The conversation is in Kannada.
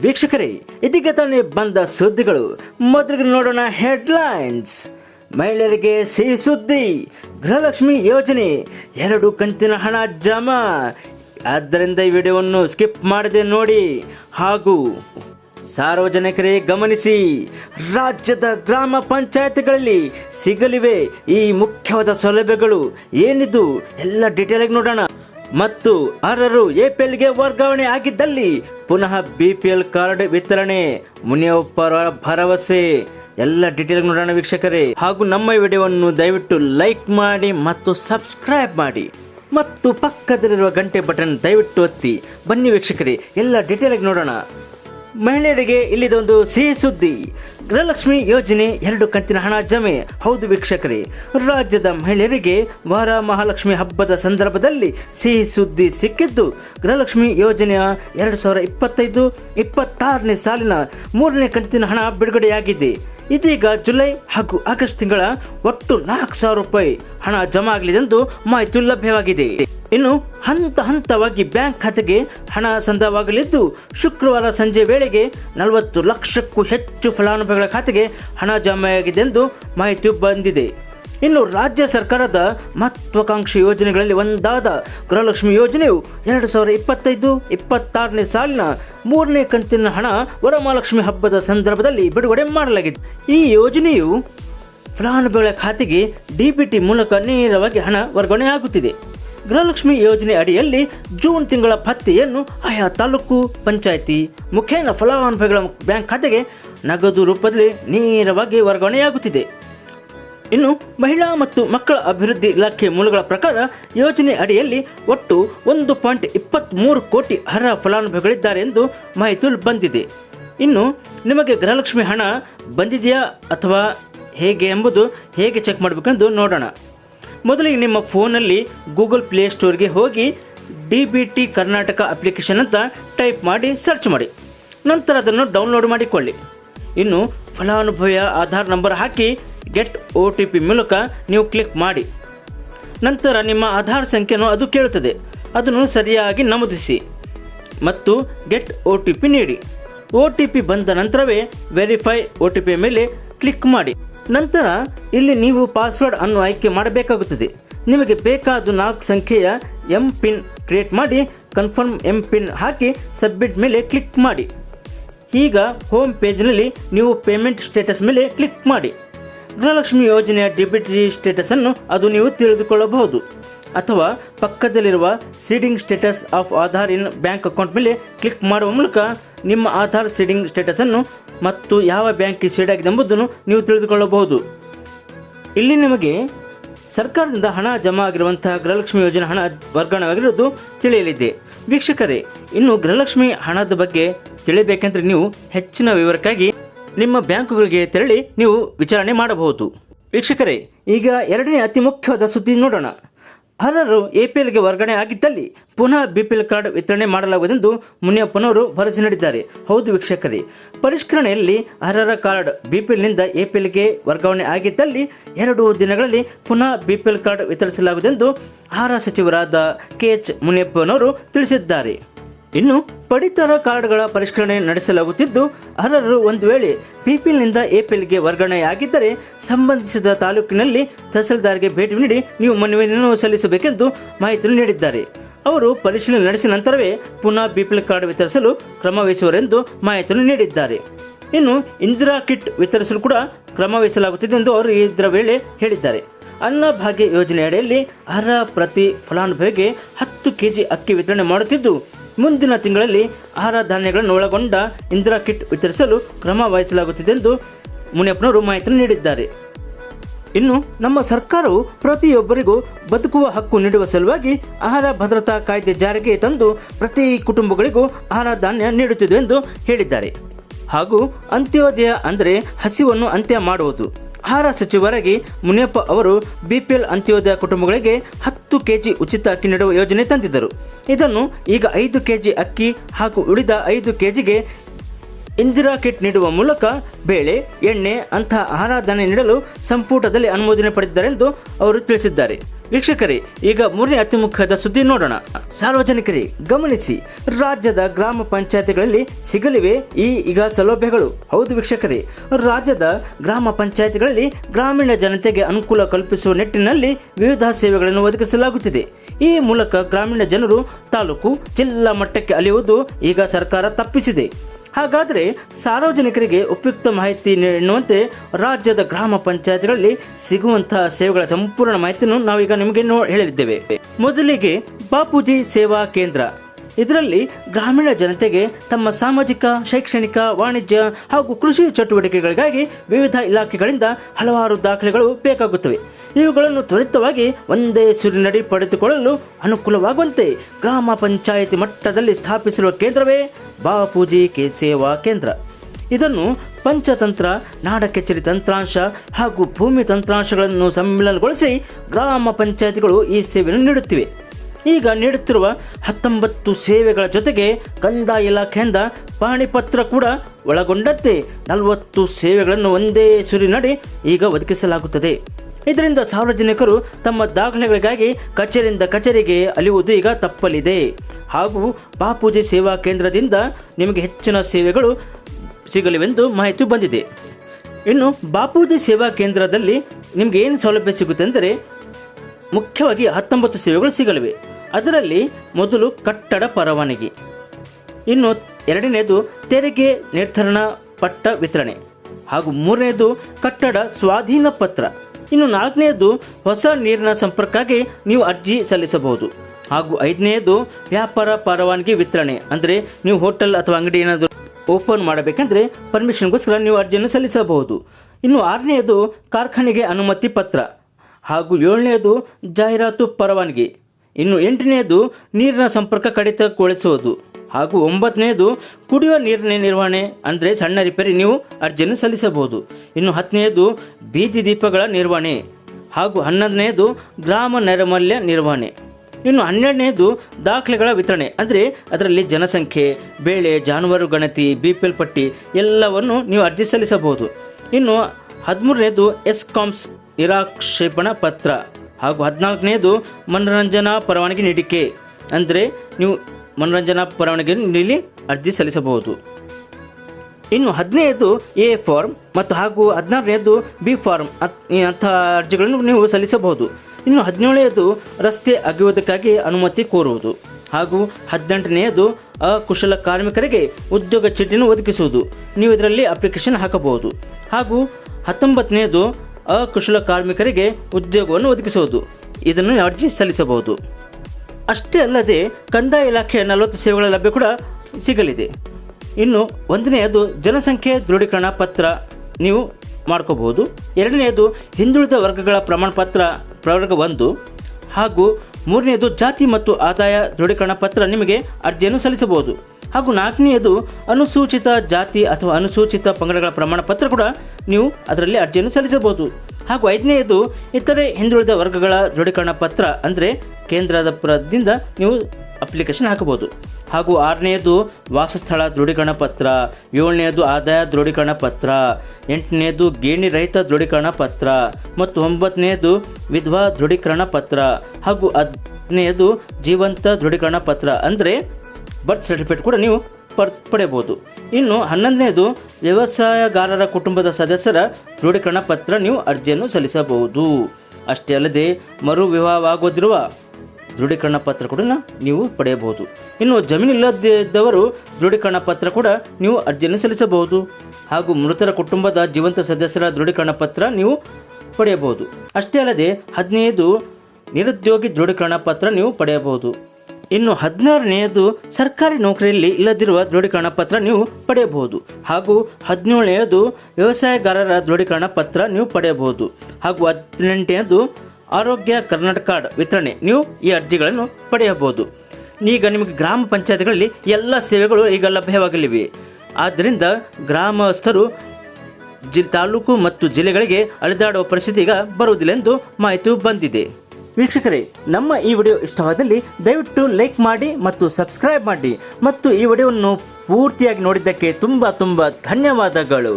ವೀಕ್ಷಕರೇ, ಇದೀಗ ತಾನೇ ಬಂದ ಸುದ್ದಿಗಳು. ಮೊದಲಿಗೆ ನೋಡೋಣ ಹೆಡ್ಲೈನ್ಸ್. ಮಹಿಳೆಯರಿಗೆ ಸಿಹಿ ಸುದ್ದಿ, ಗೃಹಲಕ್ಷ್ಮಿ ಯೋಜನೆ, ಎರಡು ಕಂತಿನ ಹಣ ಜಮಾ. ಆದ್ದರಿಂದ ಈ ವಿಡಿಯೋವನ್ನು ಸ್ಕಿಪ್ ಮಾಡದೆ ನೋಡಿ. ಹಾಗೂ ಸಾರ್ವಜನಿಕರೇ ಗಮನಿಸಿ, ರಾಜ್ಯದ ಗ್ರಾಮ ಪಂಚಾಯತ್ಗಳಲ್ಲಿ ಸಿಗಲಿವೆ ಈ ಮುಖ್ಯವಾದ ಸೌಲಭ್ಯಗಳು ಏನಿದು? ಎಲ್ಲ ಡೀಟೇಲಾಗಿ ನೋಡೋಣ. ಮತ್ತು ಅರರು ಎಪಿಎಲ್ಗೆ ವರ್ಗಾವಣೆ ಆಗಿದ್ದಲ್ಲಿ ಪುನಃ ಬಿಪಿಎಲ್ ಕಾರ್ಡ್ ವಿತರಣೆ. ಮುನಿಯಪ್ಪರ ಭರವಸೆ. ಎಲ್ಲ ಡೀಟೇಲ್ ನೋಡೋಣ ವೀಕ್ಷಕರೇ. ಹಾಗೂ ನಮ್ಮ ವಿಡಿಯೋವನ್ನು ದಯವಿಟ್ಟು ಲೈಕ್ ಮಾಡಿ ಮತ್ತು ಸಬ್ಸ್ಕ್ರೈಬ್ ಮಾಡಿ. ಮತ್ತು ಪಕ್ಕದಲ್ಲಿರುವ ಗಂಟೆ ಬಟನ್ ದಯವಿಟ್ಟು ಒತ್ತಿ. ಬನ್ನಿ ವೀಕ್ಷಕರೇ, ಎಲ್ಲ ಡೀಟೇಲ್ ಆಗಿ ನೋಡೋಣ. ಮಹಿಳೆಯರಿಗೆ ಇಲ್ಲಿದೊಂದು ಸಿಹಿ ಸುದ್ದಿ. ಗೃಹಲಕ್ಷ್ಮಿ ಯೋಜನೆ ಎರಡು ಕಂತಿನ ಹಣ ಜಮೆ. ಹೌದು ವೀಕ್ಷಕರೇ, ರಾಜ್ಯದ ಮಹಿಳೆಯರಿಗೆ ವಾರ ಮಹಾಲಕ್ಷ್ಮಿ ಹಬ್ಬದ ಸಂದರ್ಭದಲ್ಲಿ ಸಿಹಿ ಸುದ್ದಿ ಸಿಕ್ಕಿದ್ದು, ಗೃಹಲಕ್ಷ್ಮಿ ಯೋಜನೆಯ ಎರಡು ಸಾವಿರ ಇಪ್ಪತ್ತೈದು ಇಪ್ಪತ್ತಾರನೇ ಸಾಲಿನ ಮೂರನೇ ಕಂತಿನ ಹಣ ಬಿಡುಗಡೆಯಾಗಿದೆ. ಇದೀಗ ಜುಲೈ ಹಾಗೂ ಆಗಸ್ಟ್ ತಿಂಗಳ ಒಟ್ಟು ನಾಲ್ಕು ಸಾವಿರ ರೂಪಾಯಿ ಹಣ ಜಮಾ ಆಗಲಿದೆ ಎಂದು ಮಾಹಿತಿ ಲಭ್ಯವಾಗಿದೆ. ಇನ್ನು ಹಂತ ಹಂತವಾಗಿ ಬ್ಯಾಂಕ್ ಖಾತೆಗೆ ಹಣ ಸಂದವಾಗಲಿದ್ದು, ಶುಕ್ರವಾರ ಸಂಜೆ ವೇಳೆಗೆ ನಲವತ್ತು ಲಕ್ಷಕ್ಕೂ ಹೆಚ್ಚು ಫಲಾನುಭವಿಗಳ ಖಾತೆಗೆ ಹಣ ಜಮೆಯಾಗಿದೆ ಎಂದು ಮಾಹಿತಿ ಬಂದಿದೆ. ಇನ್ನು ರಾಜ್ಯ ಸರ್ಕಾರದ ಮಹತ್ವಾಕಾಂಕ್ಷಿ ಯೋಜನೆಗಳಲ್ಲಿ ಒಂದಾದ ಗೃಹಲಕ್ಷ್ಮಿ ಯೋಜನೆಯು ಎರಡು ಸಾವಿರ ಇಪ್ಪತ್ತೈದು, ಇಪ್ಪತ್ತಾರನೇ ಸಾಲಿನ ಮೂರನೇ ಕಂತಿನ ಹಣ ವರಮಹಾಲಕ್ಷ್ಮಿ ಹಬ್ಬದ ಸಂದರ್ಭದಲ್ಲಿ ಬಿಡುಗಡೆ ಮಾಡಲಾಗಿದೆ ಈ ಯೋಜನೆಯು ಫಲಾನುಭವಿಗಳ ಖಾತೆಗೆ ಡಿಬಿಟಿ ಮೂಲಕ ನೇರವಾಗಿ ಹಣ ವರ್ಗಾವಣೆಯಾಗುತ್ತಿದೆ ಗೃಹಲಕ್ಷ್ಮಿ ಯೋಜನೆ ಅಡಿಯಲ್ಲಿ ಜೂನ್ ತಿಂಗಳ ಭತ್ಯೆಯನ್ನು ಆಯಾ ತಾಲೂಕು ಪಂಚಾಯಿತಿ ಮುಖೇನ ಫಲಾನುಭವಿಗಳ ಬ್ಯಾಂಕ್ ಖಾತೆಗೆ ನಗದು ರೂಪದಲ್ಲಿ ನೇರವಾಗಿ ವರ್ಗಾವಣೆಯಾಗುತ್ತಿದೆ. ಇನ್ನು ಮಹಿಳಾ ಮತ್ತು ಮಕ್ಕಳ ಅಭಿವೃದ್ಧಿ ಇಲಾಖೆ ಮೂಲಗಳ ಪ್ರಕಾರ ಯೋಜನೆ ಅಡಿಯಲ್ಲಿ ಒಟ್ಟು ಒಂದು ಪಾಯಿಂಟ್ ಇಪ್ಪತ್ತ್ಮೂರು ಕೋಟಿ ಅರ್ಹ ಫಲಾನುಭವಿಗಳಿದ್ದಾರೆ ಎಂದು ಮಾಹಿತಿ ಬಂದಿದೆ. ಇನ್ನು ನಿಮಗೆ ಗೃಹಲಕ್ಷ್ಮಿ ಹಣ ಬಂದಿದೆಯಾ ಅಥವಾ ಹೇಗೆ ಎಂಬುದು ಹೇಗೆ ಚೆಕ್ ಮಾಡಬೇಕೆಂದು ನೋಡೋಣ. ಮೊದಲಿಗೆ ನಿಮ್ಮ ಫೋನಲ್ಲಿ ಗೂಗಲ್ ಪ್ಲೇ ಸ್ಟೋರ್ಗೆ ಹೋಗಿ D B T Karnataka application ಅಂತ ಟೈಪ್ ಮಾಡಿ ಸರ್ಚ್ ಮಾಡಿ. ನಂತರ ಅದನ್ನು ಡೌನ್ಲೋಡ್ ಮಾಡಿಕೊಳ್ಳಿ. ಇನ್ನು ಫಲಾನುಭವಿಯ ಆಧಾರ್ ನಂಬರ್ ಹಾಕಿ ಗೆಟ್ ಒ ಟಿ ಪಿ ಮೂಲಕ ನೀವು ಕ್ಲಿಕ್ ಮಾಡಿ. ನಂತರ ನಿಮ್ಮ ಆಧಾರ್ ಸಂಖ್ಯೆಯನ್ನು ಅದು ಕೇಳುತ್ತದೆ. ಅದನ್ನು ಸರಿಯಾಗಿ ನಮೂದಿಸಿ. ಮತ್ತು ಗೆಟ್ ಒ ಟಿ ಪಿ ನೀಡಿ. ಒ ಟಿ ಪಿ ಬಂದ ನಂತರವೇ ವೆರಿಫೈ ಒ ಟಿ ಪಿ ಮೇಲೆ ಕ್ಲಿಕ್ ಮಾಡಿ. ನಂತರ ಇಲ್ಲಿ ನೀವು ಪಾಸ್ವರ್ಡ್ ಅನ್ನು ಆಯ್ಕೆ ಮಾಡಬೇಕಾಗುತ್ತದೆ. ನಿಮಗೆ ಬೇಕಾದ ನಾಲ್ಕು ಸಂಖ್ಯೆಯ ಎಂ ಪಿನ್ ಕ್ರಿಯೇಟ್ ಮಾಡಿ ಕನ್ಫರ್ಮ್ ಎಂ ಪಿನ್ ಹಾಕಿ ಸಬ್ಮಿಟ್ ಮೇಲೆ ಕ್ಲಿಕ್ ಮಾಡಿ. ಈಗ ಹೋಮ್ ಪೇಜ್ನಲ್ಲಿ ನೀವು ಪೇಮೆಂಟ್ ಸ್ಟೇಟಸ್ ಮೇಲೆ ಕ್ಲಿಕ್ ಮಾಡಿ. ಗೃಹಲಕ್ಷ್ಮಿ ಯೋಜನೆಯ ಡಿಬಿಟಿ ಸ್ಟೇಟಸ್ ಅನ್ನು ಅದು ನೀವು ತಿಳಿದುಕೊಳ್ಳಬಹುದು. ಅಥವಾ ಪಕ್ಕದಲ್ಲಿರುವ seeding status of Aadhaar in bank account ಮೇಲೆ ಕ್ಲಿಕ್ ಮಾಡುವ ಮೂಲಕ ನಿಮ್ಮ ಆಧಾರ್ ಸೀಡಿಂಗ್ ಸ್ಟೇಟಸ್ ಅನ್ನು ಮತ್ತು ಯಾವ ಬ್ಯಾಂಕ್ ಸೀಡ್ ಆಗಿದೆ ಎಂಬುದನ್ನು ನೀವು ತಿಳಿದುಕೊಳ್ಳಬಹುದು. ಇಲ್ಲಿ ನಿಮಗೆ ಸರ್ಕಾರದಿಂದ ಹಣ ಜಮಾ ಆಗಿರುವಂತಹ ಗೃಹಲಕ್ಷ್ಮಿ ಯೋಜನೆ ಹಣ ವರ್ಗಾವಣೆಯಾಗಿರುವುದು ತಿಳಿಯಲಿದೆ. ವೀಕ್ಷಕರೇ, ಇನ್ನು ಗೃಹಲಕ್ಷ್ಮಿ ಹಣದ ಬಗ್ಗೆ ತಿಳಿಬೇಕೆಂದರೆ ನೀವು ಹೆಚ್ಚಿನ ವಿವರಕ್ಕಾಗಿ ನಿಮ್ಮ ಬ್ಯಾಂಕುಗಳಿಗೆ ತೆರಳಿ ನೀವು ವಿಚಾರಣೆ ಮಾಡಬಹುದು. ವೀಕ್ಷಕರೇ, ಈಗ ಎರಡನೇ ಅತಿ ಮುಖ್ಯವಾದ ಸುದ್ದಿ ನೋಡೋಣ. ಅರ್ಹರು ಎಪಿಎಲ್ಗೆ ವರ್ಗಾವಣೆ ಆಗಿದ್ದಲ್ಲಿ ಪುನಃ ಬಿಪಿಎಲ್ ಕಾರ್ಡ್ ವಿತರಣೆ ಮಾಡಲಾಗುವುದೆಂದು ಮುನಿಯಪ್ಪನವರು ಭರವಸೆ ನೀಡಿದ್ದಾರೆ. ಹೌದು ವೀಕ್ಷಕರೇ, ಪರಿಷ್ಕರಣೆಯಲ್ಲಿ ಅರ್ಹರ ಕಾರ್ಡ್ ಬಿಪಿಎಲ್ನಿಂದ ಎಪಿಎಲ್ಗೆ ವರ್ಗಾವಣೆ ಆಗಿದ್ದಲ್ಲಿ ಎರಡು ದಿನಗಳಲ್ಲಿ ಪುನಃ ಬಿಪಿಎಲ್ ಕಾರ್ಡ್ ವಿತರಿಸಲಾಗುವುದೆಂದು ಆಹಾರ ಸಚಿವರಾದ ಕೆ ಎಚ್ ಮುನಿಯಪ್ಪನವರು ತಿಳಿಸಿದ್ದಾರೆ. ಇನ್ನು ಪಡಿತರ ಕಾರ್ಡ್ಗಳ ಪರಿಷ್ಕರಣೆ ನಡೆಸಲಾಗುತ್ತಿದ್ದು, ಅರ್ಹರು ಒಂದು ವೇಳೆ ಪಿಪಿಎಲ್ನಿಂದ ಎಪಿಎಲ್ಗೆ ವರ್ಗಾವಣೆಯಾಗಿದ್ದರೆ ಸಂಬಂಧಿಸಿದ ತಾಲೂಕಿನಲ್ಲಿ ತಹಸೀಲ್ದಾರ್ಗೆ ಭೇಟಿ ನೀಡಿ ನೀವು ಮನವಿಯನ್ನು ಸಲ್ಲಿಸಬೇಕೆಂದು ಮಾಹಿತಿ ನೀಡಿದ್ದಾರೆ. ಅವರು ಪರಿಶೀಲನೆ ನಡೆಸಿದ ನಂತರವೇ ಪುನಃ ಬಿಪಿಎಲ್ ಕಾರ್ಡ್ ವಿತರಿಸಲು ಕ್ರಮ ವಹಿಸುವರೆಂದು ಮಾಹಿತಿಯನ್ನು ನೀಡಿದ್ದಾರೆ. ಇನ್ನು ಇಂದಿರಾ ಕಿಟ್ ವಿತರಿಸಲು ಕೂಡ ಕ್ರಮ ವಹಿಸಲಾಗುತ್ತಿದೆ ಎಂದು ಅವರು ಇದರ ವೇಳೆ ಹೇಳಿದ್ದಾರೆ. ಅನ್ನಭಾಗ್ಯ ಯೋಜನೆಯಡಿಯಲ್ಲಿ ಅರ್ಹ ಪ್ರತಿ ಫಲಾನುಭವಿಗೆ ಹತ್ತು ಕೆಜಿ ಅಕ್ಕಿ ವಿತರಣೆ ಮಾಡುತ್ತಿದ್ದು ಮುಂದಿನ ತಿಂಗಳಲ್ಲಿ ಆಹಾರ ಧಾನ್ಯಗಳನ್ನು ಒಳಗೊಂಡ ಇಂದಿರಾ ಕಿಟ್ ವಿತರಿಸಲು ಕ್ರಮ ವಹಿಸಲಾಗುತ್ತಿದೆ ಎಂದು ಮುನಿಯಪ್ಪನವರು ಮಾಹಿತಿ ನೀಡಿದ್ದಾರೆ. ಇನ್ನು ನಮ್ಮ ಸರ್ಕಾರವು ಪ್ರತಿಯೊಬ್ಬರಿಗೂ ಬದುಕುವ ಹಕ್ಕು ನೀಡುವ ಸಲುವಾಗಿ ಆಹಾರ ಭದ್ರತಾ ಕಾಯ್ದೆ ಜಾರಿಗೆ ತಂದು ಪ್ರತಿ ಕುಟುಂಬಗಳಿಗೂ ಆಹಾರ ಧಾನ್ಯ ನೀಡುತ್ತಿದೆ ಎಂದು ಹೇಳಿದ್ದಾರೆ. ಹಾಗೂ ಅಂತ್ಯೋದಯ ಅಂದರೆ ಹಸಿವನ್ನು ಅಂತ್ಯ ಮಾಡುವುದು. ಆಹಾರ ಸಚಿವರಾಗಿ ಮುನಿಯಪ್ಪ ಅವರು ಬಿಪಿಎಲ್ ಅಂತ್ಯೋದಯ ಕುಟುಂಬಗಳಿಗೆ ಹತ್ತು ಕೆಜಿ ಉಚಿತ ಅಕ್ಕಿ ನೀಡುವ ಯೋಜನೆ ತಂದಿದ್ದರು. ಇದನ್ನು ಈಗ ಐದು ಕೆಜಿ ಅಕ್ಕಿ ಹಾಗೂ ಉಳಿದ ಐದು ಕೆಜಿಗೆ ಇಂದಿರಾ ಕಿಟ್ ನೀಡುವ ಮೂಲಕ ಬೇಳೆ, ಎಣ್ಣೆ ಅಂತಹ ಆರಾಧನೆ ನೀಡಲು ಸಂಪುಟದಲ್ಲಿ ಅನುಮೋದನೆ ಪಡೆದಿದ್ದಾರೆಂದು ಅವರು ತಿಳಿಸಿದ್ದಾರೆ. ವೀಕ್ಷಕರೇ, ಈಗ ಮೂರನೇ ಅತಿ ಮುಖ್ಯದ ಸುದ್ದಿ ನೋಡೋಣ. ಸಾರ್ವಜನಿಕರೇ, ಗಮನಿಸಿ, ರಾಜ್ಯದ ಗ್ರಾಮ ಪಂಚಾಯತಿಗಳಲ್ಲಿ ಸಿಗಲಿವೆ ಈ ಈಗ ಸೌಲಭ್ಯಗಳು. ಹೌದು ವೀಕ್ಷಕರೇ, ರಾಜ್ಯದ ಗ್ರಾಮ ಪಂಚಾಯತಿಗಳಲ್ಲಿ ಗ್ರಾಮೀಣ ಜನತೆಗೆ ಅನುಕೂಲ ಕಲ್ಪಿಸುವ ನಿಟ್ಟಿನಲ್ಲಿ ವಿವಿಧ ಸೇವೆಗಳನ್ನು ಒದಗಿಸಲಾಗುತ್ತಿದೆ. ಈ ಮೂಲಕ ಗ್ರಾಮೀಣ ಜನರು ತಾಲೂಕು, ಜಿಲ್ಲಾ ಮಟ್ಟಕ್ಕೆ ಅಲಿಯುವುದು ಈಗ ಸರ್ಕಾರ ತಪ್ಪಿಸಿದೆ. ಹಾಗಾದರೆ ಸಾರ್ವಜನಿಕರಿಗೆ ಉಪಯುಕ್ತ ಮಾಹಿತಿ ಎನ್ನುವಂತೆ ರಾಜ್ಯದ ಗ್ರಾಮ ಪಂಚಾಯತ್ಗಳಲ್ಲಿ ಸಿಗುವಂತಹ ಸೇವೆಗಳ ಸಂಪೂರ್ಣ ಮಾಹಿತಿಯನ್ನು ನಾವೀಗ ನಿಮಗೆ ನೋ ಮೊದಲಿಗೆ ಬಾಪೂಜಿ ಸೇವಾ ಕೇಂದ್ರ. ಇದರಲ್ಲಿ ಗ್ರಾಮೀಣ ಜನತೆಗೆ ತಮ್ಮ ಸಾಮಾಜಿಕ, ಶೈಕ್ಷಣಿಕ, ವಾಣಿಜ್ಯ ಹಾಗೂ ಕೃಷಿ ಚಟುವಟಿಕೆಗಳಿಗಾಗಿ ವಿವಿಧ ಇಲಾಖೆಗಳಿಂದ ಹಲವಾರು ದಾಖಲೆಗಳು ಬೇಕಾಗುತ್ತವೆ. ಇವುಗಳನ್ನು ತ್ವರಿತವಾಗಿ ಒಂದೇ ಸೂರಿನಡಿ ಪಡೆದುಕೊಳ್ಳಲು ಅನುಕೂಲವಾಗುವಂತೆ ಗ್ರಾಮ ಪಂಚಾಯಿತಿ ಮಟ್ಟದಲ್ಲಿ ಸ್ಥಾಪಿಸಿರುವ ಕೇಂದ್ರವೇ ಬಾಪೂಜಿ ಕೆ ಸೇವಾ ಕೇಂದ್ರ. ಇದನ್ನು ಪಂಚತಂತ್ರ ನಾಡ ಕಚೇರಿ ತಂತ್ರಾಂಶ ಹಾಗೂ ಭೂಮಿ ತಂತ್ರಾಂಶಗಳನ್ನು ಸಮ್ಮಿಲನಗೊಳಿಸಿ ಗ್ರಾಮ ಪಂಚಾಯತಿಗಳು ಈ ಸೇವೆಯನ್ನು ನೀಡುತ್ತಿವೆ. ಈಗ ನೀಡುತ್ತಿರುವ ಹತ್ತೊಂಬತ್ತು ಸೇವೆಗಳ ಜೊತೆಗೆ ಕಂದಾಯ ಇಲಾಖೆಯಿಂದ ಪಾಣಿಪತ್ರ ಕೂಡ ಒಳಗೊಂಡಂತೆ ನಲವತ್ತು ಸೇವೆಗಳನ್ನು ಒಂದೇ ಸುರಿನಡಿ ಈಗ ಒದಗಿಸಲಾಗುತ್ತದೆ. ಇದರಿಂದ ಸಾರ್ವಜನಿಕರು ತಮ್ಮ ದಾಖಲೆಗಳಿಗಾಗಿ ಕಚೇರಿಯಿಂದ ಕಚೇರಿಗೆ ಅಲಿಯುವುದು ಈಗ ತಪ್ಪಲಿದೆ. ಹಾಗೂ ಬಾಪೂಜಿ ಸೇವಾ ಕೇಂದ್ರದಿಂದ ನಿಮಗೆ ಹೆಚ್ಚಿನ ಸೇವೆಗಳು ಸಿಗಲಿವೆಂದು ಮಾಹಿತಿ ಬಂದಿದೆ. ಇನ್ನು ಬಾಪೂಜಿ ಸೇವಾ ಕೇಂದ್ರದಲ್ಲಿ ನಿಮಗೆ ಏನು ಸೌಲಭ್ಯ ಸಿಗುತ್ತೆ ಅಂದರೆ ಮುಖ್ಯವಾಗಿ ಹತ್ತೊಂಬತ್ತು ಸೇವೆಗಳು ಸಿಗಲಿವೆ. ಅದರಲ್ಲಿ ಮೊದಲು ಕಟ್ಟಡ ಪರವಾನಗಿ. ಇನ್ನು ಎರಡನೆಯದು ತೆರಿಗೆ ನಿರ್ಧರಣ ಪಟ್ಟ ವಿತರಣೆ. ಹಾಗೂ ಮೂರನೆಯದು ಕಟ್ಟಡ ಸ್ವಾಧೀನ ಪತ್ರ. ಇನ್ನು ನಾಲ್ಕನೆಯದು ಹೊಸ ನೀರಿನ ಸಂಪರ್ಕಕ್ಕೆ ನೀವು ಅರ್ಜಿ ಸಲ್ಲಿಸಬಹುದು. ಹಾಗೂ ಐದನೆಯದು ವ್ಯಾಪಾರ ಪರವಾನಗಿ ವಿತರಣೆ. ಅಂದರೆ ನೀವು ಹೋಟೆಲ್ ಅಥವಾ ಅಂಗಡಿ ಏನಾದರೂ ಓಪನ್ ಮಾಡಬೇಕಂದ್ರೆ ಪರ್ಮಿಷನ್ಗೋಸ್ಕರ ನೀವು ಅರ್ಜಿಯನ್ನು ಸಲ್ಲಿಸಬಹುದು. ಇನ್ನು ಆರನೆಯದು ಕಾರ್ಖಾನೆಗೆ ಅನುಮತಿ ಪತ್ರ. ಹಾಗೂ ಏಳನೆಯದು ಜಾಹೀರಾತು ಪರವಾನಗಿ. ಇನ್ನು ಎಂಟನೆಯದು ನೀರಿನ ಸಂಪರ್ಕ ಕಡಿತಗೊಳಿಸುವುದು. ಹಾಗೂ ಒಂಬತ್ತನೆಯದು ಕುಡಿಯುವ ನೀರಿನ ನಿರ್ವಹಣೆ, ಅಂದರೆ ಸಣ್ಣ ರಿಪೇರಿ ನೀವು ಅರ್ಜಿಯನ್ನು ಸಲ್ಲಿಸಬಹುದು. ಇನ್ನು ಹತ್ತನೆಯದು ಬೀದಿ ದೀಪಗಳ ನಿರ್ವಹಣೆ ಹಾಗೂ ಹನ್ನೊಂದನೆಯದು ಗ್ರಾಮ ನೈರ್ಮಲ್ಯ ನಿರ್ವಹಣೆ. ಇನ್ನು ಹನ್ನೆರಡನೆಯದು ದಾಖಲೆಗಳ ವಿತರಣೆ, ಅಂದರೆ ಅದರಲ್ಲಿ ಜನಸಂಖ್ಯೆ, ಬೇಳೆ, ಜಾನುವಾರು ಗಣತಿ ಬಿ ಪಿ ಎಲ್ ಪಟ್ಟಿ ಎಲ್ಲವನ್ನು ನೀವು ಅರ್ಜಿ ಸಲ್ಲಿಸಬಹುದು. ಇನ್ನು ಹದಿಮೂರನೇದು ಎಸ್ಕಾಮ್ಸ್ ನಿರಾಕ್ಷೇಪಣ ಪತ್ರ ಹಾಗೂ ಹದಿನಾಲ್ಕನೇದು ಮನೋರಂಜನಾ ಪರವಾನಗಿ ನೀಡಿಕೆ. ಅಂದರೆ ನೀವು ಮನೋರಂಜನಾ ಪರವಾನಗಿ ನೀಡಿ ಅರ್ಜಿ ಸಲ್ಲಿಸಬಹುದು. ಇನ್ನು ಹದಿನೈದು ಎ ಫಾರ್ಮ್ ಮತ್ತು ಹಾಗೂ ಹದಿನಾರನೇದು ಬಿ ಫಾರ್ಮ್ ಅತ್- ಅಂತಹ ಅರ್ಜಿಗಳನ್ನು ನೀವು ಸಲ್ಲಿಸಬಹುದು. ಇನ್ನು ಹದಿನೇಳನೇದು ರಸ್ತೆ ಅಗೆಯುವುದಕ್ಕಾಗಿ ಅನುಮತಿ ಕೋರುವುದು ಹಾಗೂ ಹದಿನೆಂಟನೆಯದು ಅಕುಶಲ ಕಾರ್ಮಿಕರಿಗೆ ಉದ್ಯೋಗ ಚೀಟಿಯನ್ನು ಒದಗಿಸುವುದು. ನೀವು ಇದರಲ್ಲಿ ಅಪ್ಲಿಕೇಶನ್ ಹಾಕಬಹುದು. ಹಾಗೂ ಹತ್ತೊಂಬತ್ತನೆಯದು ಅಕುಶಲ ಕಾರ್ಮಿಕರಿಗೆ ಉದ್ಯೋಗವನ್ನು ಒದಗಿಸುವುದು. ಇದನ್ನು ಅರ್ಜಿ ಸಲ್ಲಿಸಬಹುದು. ಅಷ್ಟೇ ಅಲ್ಲದೆ ಕಂದಾಯ ಇಲಾಖೆಯ ನಲವತ್ತು ಸೇವೆಗಳ ಲಭ್ಯ ಕೂಡ ಸಿಗಲಿದೆ. ಇನ್ನು ಒಂದನೆಯದು ಜನಸಂಖ್ಯೆ ದೃಢೀಕರಣ ಪತ್ರ ನೀವು ಮಾಡ್ಕೋಬಹುದು. ಎರಡನೆಯದು ಹಿಂದುಳಿದ ವರ್ಗಗಳ ಪ್ರಮಾಣ ಪತ್ರ ಪ್ರವರ್ಗ ಒಂದು ಹಾಗೂ ಮೂರನೆಯದು ಜಾತಿ ಮತ್ತು ಆದಾಯ ದೃಢೀಕರಣ ಪತ್ರ ನಿಮಗೆ ಅರ್ಜಿಯನ್ನು ಸಲ್ಲಿಸಬಹುದು. ಹಾಗೂ ನಾಲ್ಕನೆಯದು ಅನುಸೂಚಿತ ಜಾತಿ ಅಥವಾ ಅನುಸೂಚಿತ ಪಂಗಡಗಳ ಪ್ರಮಾಣ ಪತ್ರ ಕೂಡ ನೀವು ಅದರಲ್ಲಿ ಅರ್ಜಿಯನ್ನು ಸಲ್ಲಿಸಬಹುದು. ಹಾಗೂ ಐದನೆಯದು ಇತರೆ ಹಿಂದುಳಿದ ವರ್ಗಗಳ ದೃಢೀಕರಣ ಪತ್ರ ಅಂದರೆ ಕೇಂದ್ರದ ಪುರದಿಂದ ನೀವು ಅಪ್ಲಿಕೇಶನ್ ಹಾಕಬಹುದು. ಹಾಗೂ ಆರನೆಯದು ವಾಸಸ್ಥಳ ದೃಢೀಕರಣ ಪತ್ರ, ಏಳನೆಯದು ಆದಾಯ ದೃಢೀಕರಣ ಪತ್ರ, ಎಂಟನೆಯದು ಗೇಣಿ ರಹಿತ ದೃಢೀಕರಣ ಪತ್ರ ಮತ್ತು ಒಂಬತ್ತನೆಯದು ವಿಧವಾ ದೃಢೀಕರಣ ಪತ್ರ ಹಾಗೂ ಹದಿನೆಯದು ಜೀವಂತ ದೃಢೀಕರಣ ಪತ್ರ ಅಂದರೆ ಬರ್ತ್ ಸರ್ಟಿಫಿಕೇಟ್ ಕೂಡ ನೀವು ಪಡ್ ಪಡೆಯಬಹುದು. ಇನ್ನು ಹನ್ನೊಂದನೇದು, ವ್ಯವಸಾಯಗಾರರ ಕುಟುಂಬದ ಸದಸ್ಯರ ದೃಢೀಕರಣ ಪತ್ರ ನೀವು ಅರ್ಜಿಯನ್ನು ಸಲ್ಲಿಸಬಹುದು. ಅಷ್ಟೇ ಅಲ್ಲದೆ, ಮರು ವಿವಾಹವಾಗೋದಿರುವ ದೃಢೀಕರಣ ಪತ್ರ ಕೂಡ ನೀವು ಪಡೆಯಬಹುದು. ಇನ್ನು ಜಮೀನು ಇಲ್ಲದಿದ್ದವರು ದೃಢೀಕರಣ ಪತ್ರ ಕೂಡ ನೀವು ಅರ್ಜಿಯನ್ನು ಸಲ್ಲಿಸಬಹುದು. ಹಾಗೂ ಮೃತರ ಕುಟುಂಬದ ಜೀವಂತ ಸದಸ್ಯರ ದೃಢೀಕರಣ ಪತ್ರ ನೀವು ಪಡೆಯಬಹುದು. ಅಷ್ಟೇ ಅಲ್ಲದೆ, ಹದಿನೈದು ನಿರುದ್ಯೋಗಿ ದೃಢೀಕರಣ ಪತ್ರ ನೀವು ಪಡೆಯಬಹುದು. ಇನ್ನು ಹದಿನಾರನೆಯದು ಸರ್ಕಾರಿ ನೌಕರಿಯಲ್ಲಿ ಇಲ್ಲದಿರುವ ದೃಢೀಕರಣ ಪತ್ರ ನೀವು ಪಡೆಯಬಹುದು. ಹಾಗೂ ಹದಿನೇಳನೆಯದು ವ್ಯವಸಾಯಗಾರರ ದೃಢೀಕರಣ ಪತ್ರ ನೀವು ಪಡೆಯಬಹುದು. ಹಾಗೂ ಹದಿನೆಂಟನೆಯದು ಆರೋಗ್ಯ ಕರ್ನಾಟಕ ಕಾರ್ಡ್ ವಿತರಣೆ ನೀವು ಈ ಅರ್ಜಿಗಳನ್ನು ಪಡೆಯಬಹುದು. ಈಗ ನಿಮಗೆ ಗ್ರಾಮ ಪಂಚಾಯತ್ಗಳಲ್ಲಿ ಎಲ್ಲ ಸೇವೆಗಳು ಈಗ ಲಭ್ಯವಾಗಲಿವೆ. ಆದ್ದರಿಂದ ಗ್ರಾಮಸ್ಥರು ಜಿ ತಾಲೂಕು ಮತ್ತು ಜಿಲ್ಲೆಗಳಿಗೆ ಅಲೆದಾಡುವ ಪರಿಸ್ಥಿತಿ ಈಗ ಬರುವುದಿಲ್ಲ ಎಂದು ಮಾಹಿತಿ ಬಂದಿದೆ. ವೀಕ್ಷಕರೇ, ನಮ್ಮ ಈ ವಿಡಿಯೋ ಇಷ್ಟವಾದಲ್ಲಿ ದಯವಿಟ್ಟು ಲೈಕ್ ಮಾಡಿ ಮತ್ತು ಸಬ್ಸ್ಕ್ರೈಬ್ ಮಾಡಿ ಮತ್ತು ಈ ವಿಡಿಯೋವನ್ನು ಪೂರ್ತಿಯಾಗಿ ನೋಡಿದ್ದಕ್ಕೆ ತುಂಬ ತುಂಬ ಧನ್ಯವಾದಗಳು.